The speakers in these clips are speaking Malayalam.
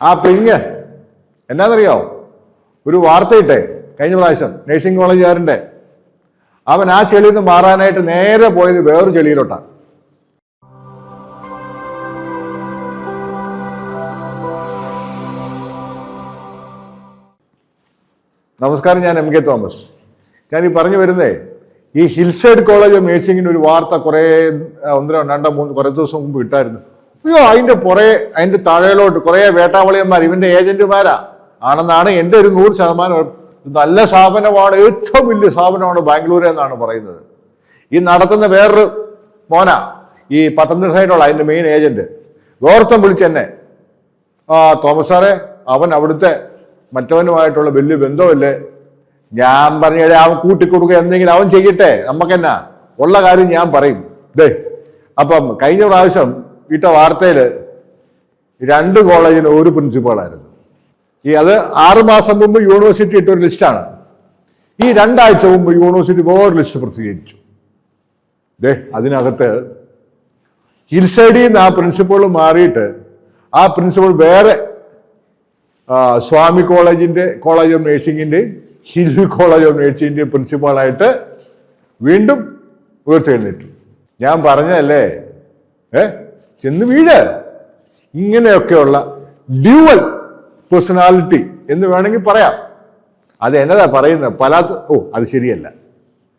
ആ പിങ് എന്നാന്നറിയോ? ഒരു വാർത്തയിട്ടെ കഴിഞ്ഞ പ്രാവശ്യം നഴ്സിംഗ് കോളേജുകാരന്റെ. അവൻ ആ ചെളിയിൽ നിന്ന് മാറാനായിട്ട് നേരെ പോയത് വേറൊരു ചെളിയിലോട്ടാണ് നമസ്കാരം ഞാൻ എം കെ തോമസ്. ഞാൻ ഈ പറഞ്ഞു വരുന്നേ ഈ ഹിൽസൈഡ് കോളേജ് ഓഫ് നേഴ്സിംഗിന്റെ ഒരു വാർത്ത കുറേ ഒന്നര രണ്ടോ മൂന്ന് കുറേ ദിവസം മുമ്പ് ഇട്ടായിരുന്നു. അയ്യോ അതിന്റെ പുറകെ അതിന്റെ താഴെയിലോട്ട് കുറേ വേട്ടാവളിയന്മാർ ഇവന്റെ ഏജന്റുമാരാ. ആണെന്നാണ് എന്റെ ഒരു നൂറ് ശതമാനം നല്ല സ്ഥാപനമാണ് ഏറ്റവും വലിയ സ്ഥാപനമാണ് ബാംഗ്ലൂർ എന്നാണ് പറയുന്നത്. ഈ നടത്തുന്ന വേറൊരു മോന ഈ പത്തനംതിട്ട സൈഡുള്ള അതിന്റെ മെയിൻ ഏജന്റ് ഗോർത്തം വിളിച്ചെന്നെ ആ തോമസ് സാറേ അവൻ അവിടുത്തെ മറ്റവനുമായിട്ടുള്ള വലിയ ബന്ധമല്ലേ ഞാൻ പറഞ്ഞ അവൻ കൂട്ടിക്കൊടുക്കുക എന്തെങ്കിലും അവൻ ചെയ്യട്ടെ നമുക്കെന്നാ ഉള്ള കാര്യം ഞാൻ പറയും. ദേ അപ്പം കഴിഞ്ഞ പ്രാവശ്യം ഇട്ട വാർത്തയിൽ രണ്ട് കോളേജിന് ഒരു പ്രിൻസിപ്പാളായിരുന്നു. ഈ അത് ആറുമാസം മുമ്പ് യൂണിവേഴ്സിറ്റി ഇട്ട ഒരു ലിസ്റ്റാണ്. ഈ രണ്ടാഴ്ച മുമ്പ് യൂണിവേഴ്സിറ്റി വേറൊരു ലിസ്റ്റ് പ്രസിദ്ധീകരിച്ചു. ദേ അതിനകത്ത് ഹിൽസൈഡിൽ നിന്ന് ആ പ്രിൻസിപ്പൾ മാറിയിട്ട് ആ പ്രിൻസിപ്പൾ വേറെ സ്വാമി കോളേജിന്റെ കോളേജ് ഓഫ് നേഴ്സിംഗിന്റെയും ഹിൽവി കോളേജ് ഓഫ് നേഴ്സിംഗിന്റെയും പ്രിൻസിപ്പാളായിട്ട് വീണ്ടും ഉയർത്തെഴുന്നേറ്റു. ഞാൻ പറഞ്ഞതല്ലേ? ഏ? ചെന്ന് വീട് ഇങ്ങനെയൊക്കെയുള്ള ഡ്യുവൽ പേഴ്സണാലിറ്റി എന്ന് വേണമെങ്കിൽ പറയാം. അത് എന്നതാ പറയുന്നത്? പല ഓ അത് ശരിയല്ല.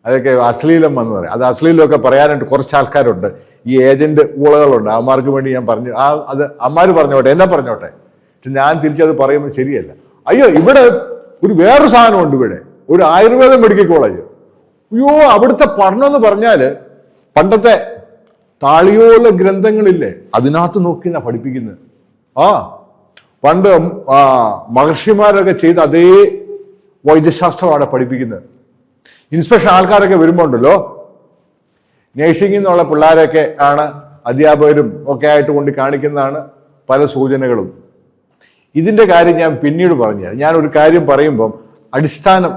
അതൊക്കെ അശ്ലീലം എന്ന് പറയാം. അത് അശ്ലീലമൊക്കെ പറയാനായിട്ട് കുറച്ച് ആൾക്കാരുണ്ട്. ഈ ഏജന്റ് ഊളകളുണ്ട്. അമ്മമാർക്ക് വേണ്ടി ഞാൻ പറഞ്ഞു. ആ അത് അമ്മമാര് പറഞ്ഞോട്ടെ എന്നെ പറഞ്ഞോട്ടെ. പക്ഷെ ഞാൻ തിരിച്ചത് പറയുമ്പോൾ ശരിയല്ല. അയ്യോ ഇവിടെ ഒരു വേറൊരു സാധനമുണ്ട് ഇവിടെ. ഒരു ആയുർവേദ മെഡിക്കൽ കോളേജ്. അയ്യോ അവിടുത്തെ പഠനം എന്ന് പറഞ്ഞാൽ പണ്ടത്തെ താളിയോല ഗ്രന്ഥങ്ങളില്ലേ അതിനകത്ത് നോക്കിയാ പഠിപ്പിക്കുന്നത് ആ പണ്ട് ആ മഹർഷിമാരൊക്കെ ചെയ്ത അതേ വൈദ്യശാസ്ത്രമാണ് പഠിപ്പിക്കുന്നത് ഇൻസ്പെക്ഷൻ ആൾക്കാരൊക്കെ വരുമ്പോൾ ഉണ്ടല്ലോ നേഴ്സിംഗിൽ നിന്നുള്ള പിള്ളേരൊക്കെ ആണ് അധ്യാപകരും ഒക്കെ ആയിട്ട് കൊണ്ട് കാണിക്കുന്നതാണ് പല സൂചനകളും. ഇതിന്റെ കാര്യം ഞാൻ പിന്നീട് പറഞ്ഞു തരാം. ഞാൻ ഒരു കാര്യം പറയുമ്പം അടിസ്ഥാനം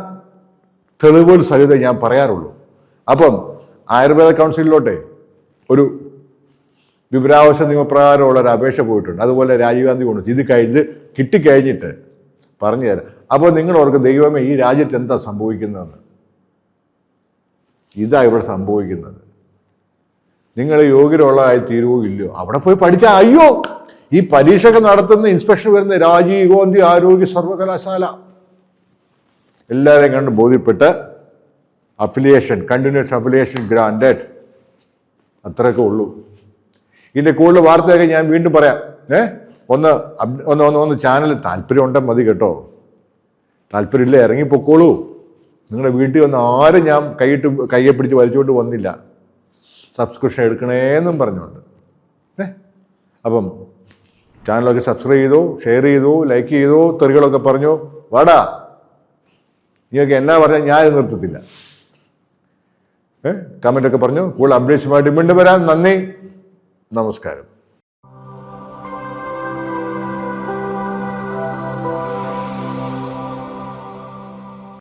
തെളിവുകൾ സഹിതം ഞാൻ പറയാറുള്ളൂ. അപ്പം ആയുർവേദ കൗൺസിലിലോട്ടെ ഒരു വിവരാവകാശ നിയമപ്രകാരമുള്ള ഒരു അപേക്ഷ പോയിട്ടുണ്ട്. അതുപോലെ രാജീവ് ഗാന്ധി കൊണ്ടു ഇത് കഴിഞ്ഞ് കിട്ടിക്കഴിഞ്ഞിട്ട് പറഞ്ഞു തരാം. അപ്പോൾ നിങ്ങൾ ഓർക്ക് ദൈവമേ ഈ രാജ്യത്ത് എന്താ സംഭവിക്കുന്നതെന്ന്? ഇതാ ഇവിടെ സംഭവിക്കുന്നത്. നിങ്ങൾ യോഗ്യരുള്ളതായി തീരുവോ ഇല്ലയോ? അവിടെ പോയി പഠിച്ച അയ്യോ ഈ പരീക്ഷയൊക്കെ നടത്തുന്ന ഇൻസ്പെക്ഷൻ വരുന്ന രാജീവ് ഗാന്ധി ആരോഗ്യ സർവകലാശാല. എല്ലാവരെയും കണ്ട് ബോധ്യപ്പെട്ട് അഫിലിയേഷൻ കണ്ടിന്യൂസ് അഫിലിയേഷൻ ഗ്രാൻഡഡ് അത്രയൊക്കെ ഉള്ളൂ. ഇതിന്റെ കൂടുതൽ വാർത്തയൊക്കെ ഞാൻ വീണ്ടും പറയാം. ഏ? ഒന്ന് ഒന്ന് ഒന്ന് ഒന്ന് ചാനൽ താല്പര്യം ഉണ്ടെങ്കിൽ മതി കേട്ടോ. താല്പര്യമില്ല? ഇറങ്ങിപ്പോക്കോളൂ. നിങ്ങളുടെ വീട്ടിൽ വന്ന് ആരും ഞാൻ കൈയിട്ട് കയ്യെ പിടിച്ച് വലിച്ചുകൊണ്ട് വന്നില്ല. സബ്സ്ക്രിപ്ഷൻ എടുക്കണേന്നും പറഞ്ഞുകൊണ്ട്. ഏ? അപ്പം ചാനലൊക്കെ സബ്സ്ക്രൈബ് ചെയ്തു ഷെയർ ചെയ്തു ലൈക്ക് ചെയ്തു തെറികളൊക്കെ പറഞ്ഞു. വാടാ. നീയൊക്കെ എന്നാ പറഞ്ഞാൽ ഞാൻ നിർത്തത്തില്ല. ഏ? കമന്റ് ഒക്കെ പറഞ്ഞു. കൂടുതൽ അപ്ഡേറ്റ്സുമായിട്ട് വീണ്ടും വരാം. നന്ദി. നമസ്കാരം.